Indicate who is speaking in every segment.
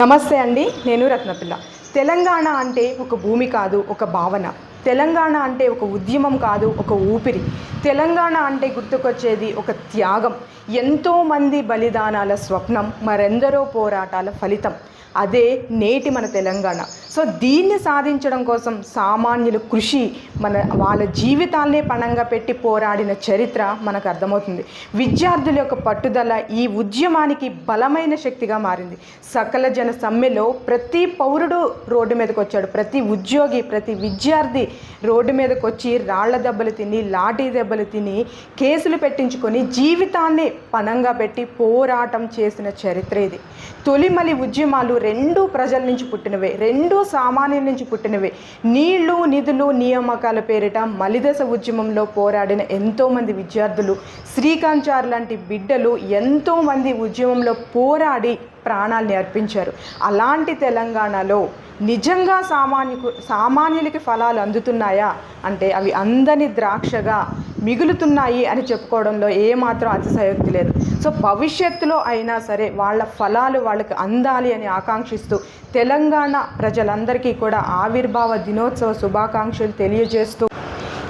Speaker 1: నమస్తే అండి నేను రత్నపిల్ల. తెలంగాణ అంటే ఒక భూమి కాదు ఒక భావన. తెలంగాణ అంటే ఒక ఉద్యమం కాదు ఒక ఊపిరి. తెలంగాణ అంటే గుర్తుకొచ్చేది ఒక త్యాగం. ఎంతోమంది బలిదానాల స్వప్నం మరెందరో పోరాటాల ఫలితం. అదే నేటి మన తెలంగాణ. సో దీన్ని సాధించడం కోసం సామాన్యుల కృషి మన వాళ్ళ జీవితాలనే పణంగా పెట్టి పోరాడిన చరిత్ర మనకు అర్థమవుతుంది. విద్యార్థుల యొక్క పట్టుదల ఈ ఉద్యమానికి బలమైన శక్తిగా మారింది. సకల జన సమ్మెలో ప్రతి పౌరుడు రోడ్డు మీదకి వచ్చాడు ప్రతి ఉద్యోగి ప్రతి విద్యార్థి రోడ్డు మీదకి వచ్చి రాళ్ళ దెబ్బలు తిని లాఠీ దెబ్బలు తిని కేసులు పెట్టించుకొని జీవితాన్ని పణంగా పెట్టి పోరాటం చేసిన చరిత్ర ఇది. తొలిమలి ఉద్యమాలు రెండు ప్రజల నుంచి పుట్టినవే రెండు సామాన్యుల నుంచి పుట్టినవే. నీళ్ళు నిధులు నియామకాల పేరిట మలిదశ ఉద్యమంలో పోరాడిన ఎంతోమంది విద్యార్థులు శ్రీకాంచార్ లాంటి బిడ్డలు ఎంతోమంది ఉద్యమంలో పోరాడి ప్రాణాల్ని అర్పించారు. అలాంటి తెలంగాణలో నిజంగా సామాన్యకు సామాన్యులకి ఫలాలు అందుతున్నాయా? అంటే అవి అందని ద్రాక్షగా మిగులుతున్నాయి అని చెప్పుకోవడంలో ఏమాత్రం అతిశయోక్తి లేదు. సో భవిష్యత్తులో అయినా సరే వాళ్ళ ఫలాలు వాళ్ళకి అందాలి అని ఆకాంక్షిస్తూ తెలంగాణ ప్రజలందరికీ కూడా ఆవిర్భావ దినోత్సవ శుభాకాంక్షలు తెలియజేస్తూ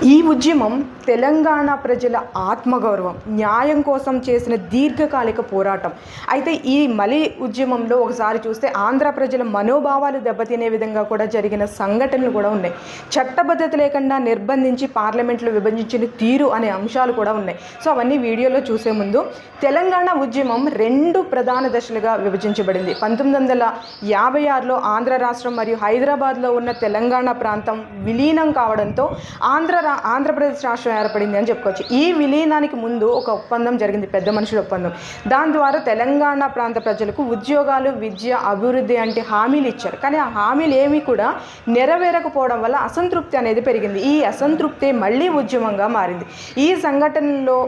Speaker 1: ఈ ఉద్యమం తెలంగాణ ప్రజల ఆత్మగౌరవం న్యాయం కోసం చేసిన దీర్ఘకాలిక పోరాటం. అయితే ఈ మలి ఉద్యమంలో ఒకసారి చూస్తే ఆంధ్ర ప్రజల మనోభావాలు దెబ్బతినే విధంగా కూడా జరిగిన సంఘటనలు కూడా ఉన్నాయి. చట్టబద్ధత లేకుండా నిర్బంధించి పార్లమెంట్లో విభజించిన తీరు అనే అంశాలు కూడా ఉన్నాయి. సో అవన్నీ వీడియోలో చూసే ముందు తెలంగాణ ఉద్యమం రెండు ప్రధాన దశలుగా విభజించబడింది. పంతొమ్మిది వందల యాభై ఆరులో ఆంధ్ర రాష్ట్రం మరియు హైదరాబాద్లో ఉన్న తెలంగాణ ప్రాంతం విలీనం కావడంతో ఆంధ్ర ఆంధ్రప్రదేశ్ రాష్ట్రం ఏర్పడింది అని చెప్పుకోవచ్చు. ఈ విలీనానికి ముందు ఒక ఒప్పందం జరిగింది పెద్ద మనుషుల ఒప్పందం. దాని ద్వారా తెలంగాణ ప్రాంత ప్రజలకు ఉద్యోగాలు విద్య అభివృద్ధి అంటే హామీలు ఇచ్చారు. కానీ ఆ హామీలు ఏమీ కూడా నెరవేరకపోవడం వల్ల అసంతృప్తి అనేది పెరిగింది. ఈ అసంతృప్తి మళ్ళీ ఉద్యమంగా మారింది. ఈ సంఘటనలో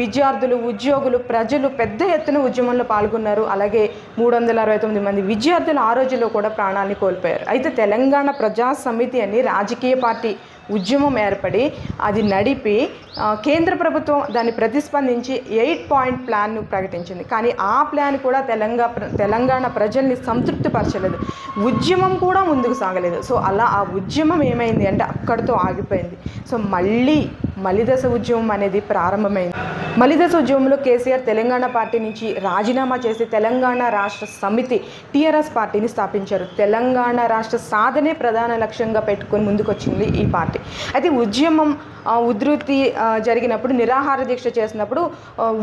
Speaker 1: విద్యార్థులు ఉద్యోగులు ప్రజలు పెద్ద ఎత్తున ఉద్యమంలో పాల్గొన్నారు. అలాగే మూడు వందల అరవై తొమ్మిది మంది విద్యార్థులు ఆ రోజుల్లో కూడా ప్రాణాన్ని కోల్పోయారు. అయితే తెలంగాణ ప్రజా సమితి అని రాజకీయ పార్టీ ఉద్యమం ఏర్పడి అది నడిపి కేంద్ర ప్రభుత్వం దాన్ని ప్రతిస్పందించి ఎయిట్ పాయింట్ ప్లాన్ను ప్రకటించింది. కానీ ఆ ప్లాన్ కూడా తెలంగాణ తెలంగాణ ప్రజల్ని సంతృప్తిపరచలేదు. ఉద్యమం కూడా ముందుకు సాగలేదు. సో అలా ఆ ఉద్యమం ఏమైంది అంటే అక్కడితో ఆగిపోయింది. సో మళ్ళీ మలిదశ ఉద్యమం అనేది ప్రారంభమైంది. మలిదశ ఉద్యమంలో కేసీఆర్ తెలంగాణ పార్టీ నుంచి రాజీనామా చేసి తెలంగాణ రాష్ట్ర సమితి టీఆర్ఎస్ పార్టీని స్థాపించారు. తెలంగాణ రాష్ట్ర సాధనే ప్రధాన లక్ష్యంగా పెట్టుకొని ముందుకొచ్చింది ఈ పార్టీ. అయితే ఉద్యమం ఉధృతి జరిగినప్పుడు నిరాహార దీక్ష చేసినప్పుడు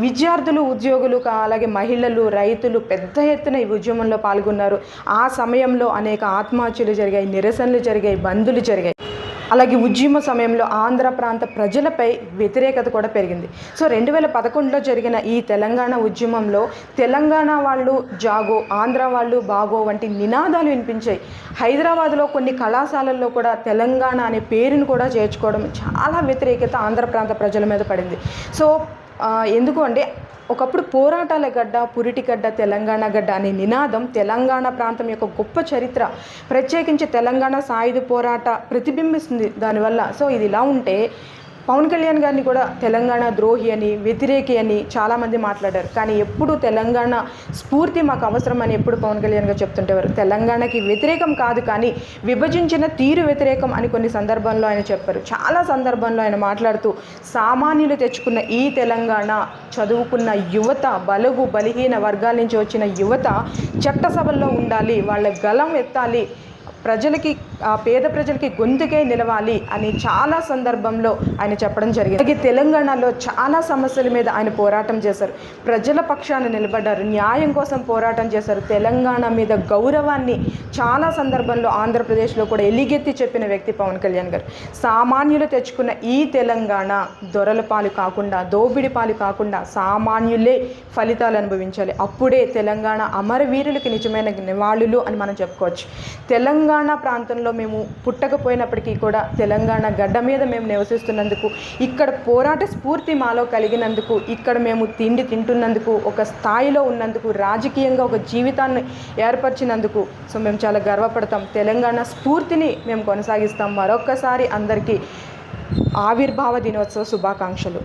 Speaker 1: విద్యార్థులు ఉద్యోగులు అలాగే మహిళలు రైతులు పెద్ద ఎత్తున ఈ ఉద్యమంలో పాల్గొన్నారు. ఆ సమయంలో అనేక ఆత్మహత్యలు జరిగాయి నిరసనలు జరిగాయి బంధులు జరిగాయి. అలాగే ఉద్యమ సమయంలో ఆంధ్ర ప్రాంత ప్రజలపై వ్యతిరేకత కూడా పెరిగింది. సో రెండు వేల పదకొండులో జరిగిన ఈ తెలంగాణ ఉద్యమంలో తెలంగాణ వాళ్ళు జాగో ఆంధ్ర వాళ్ళు బాగో వంటి నినాదాలు వినిపించాయి. హైదరాబాద్లో కొన్ని కళాశాలల్లో కూడా తెలంగాణ అనే పేరును కూడా చేర్చుకోవడం చాలా వ్యతిరేకత ఆంధ్ర ప్రాంత ప్రజల మీద పడింది. సో ఎందుకు అంటే ఒకప్పుడు పోరాటాల గడ్డ పురిటి గడ్డ తెలంగాణ గడ్డ అనే నినాదం తెలంగాణ ప్రాంతం యొక్క గొప్ప చరిత్ర. ప్రత్యేకించి తెలంగాణ సాయుధ పోరాట ప్రతిబింబిస్తుంది దానివల్ల. సో ఇది ఇలా ఉంటే పవన్ కళ్యాణ్ గారిని కూడా తెలంగాణ ద్రోహి అని వ్యతిరేకి అని చాలామంది మాట్లాడారు. కానీ ఎప్పుడు తెలంగాణ స్ఫూర్తి మాకు అవసరం అని ఎప్పుడు పవన్ కళ్యాణ్ గారు చెప్తుంటేవారు తెలంగాణకి వ్యతిరేకం కాదు కానీ విభజించిన తీరు వ్యతిరేకం అని కొన్ని సందర్భంలో ఆయన చెప్పారు. చాలా సందర్భంలో ఆయన మాట్లాడుతూ సామాన్యులు తెచ్చుకున్న ఈ తెలంగాణ చదువుకున్న యువత బలుగు బలహీన వర్గాల నుంచి వచ్చిన యువత చట్టసభల్లో ఉండాలి వాళ్ళ గలం ఎత్తాలి ప్రజలకి పేద ప్రజలకి గొంతుకే నిలవాలి అని చాలా సందర్భంలో ఆయన చెప్పడం జరిగింది. అలాగే తెలంగాణలో చాలా సమస్యల మీద ఆయన పోరాటం చేశారు. ప్రజల పక్షాన నిలబడ్డారు. న్యాయం కోసం పోరాటం చేశారు. తెలంగాణ మీద గౌరవాన్ని చాలా సందర్భంలో ఆంధ్రప్రదేశ్లో కూడా ఎలిగెత్తి చెప్పిన వ్యక్తి పవన్ కళ్యాణ్ గారు. సామాన్యులు తెచ్చుకున్న ఈ తెలంగాణ దొరల పాలు కాకుండా దోపిడి పాలు కాకుండా సామాన్యులే ఫలితాలు అనుభవించాలి. అప్పుడే తెలంగాణ అమరవీరులకి నిజమైన నివాళులు అని మనం చెప్పుకోవచ్చు. తెలంగాణ ప్రాంతంలో మేము పుట్టకపోయినప్పటికీ కూడా తెలంగాణ గడ్డ మీద మేము నివసిస్తున్నందుకు ఇక్కడ పోరాట స్ఫూర్తి మాలో కలిగినందుకు ఇక్కడ మేము తిండి తింటున్నందుకు ఒక స్థాయిలో ఉన్నందుకు రాజకీయంగా ఒక జీవితాన్ని ఏర్పరిచినందుకు సో మేము చాలా గర్వపడతాం. తెలంగాణ స్ఫూర్తిని మేము కొనసాగిస్తాం. మరొక్కసారి అందరికీ ఆవిర్భావ దినోత్సవ శుభాకాంక్షలు.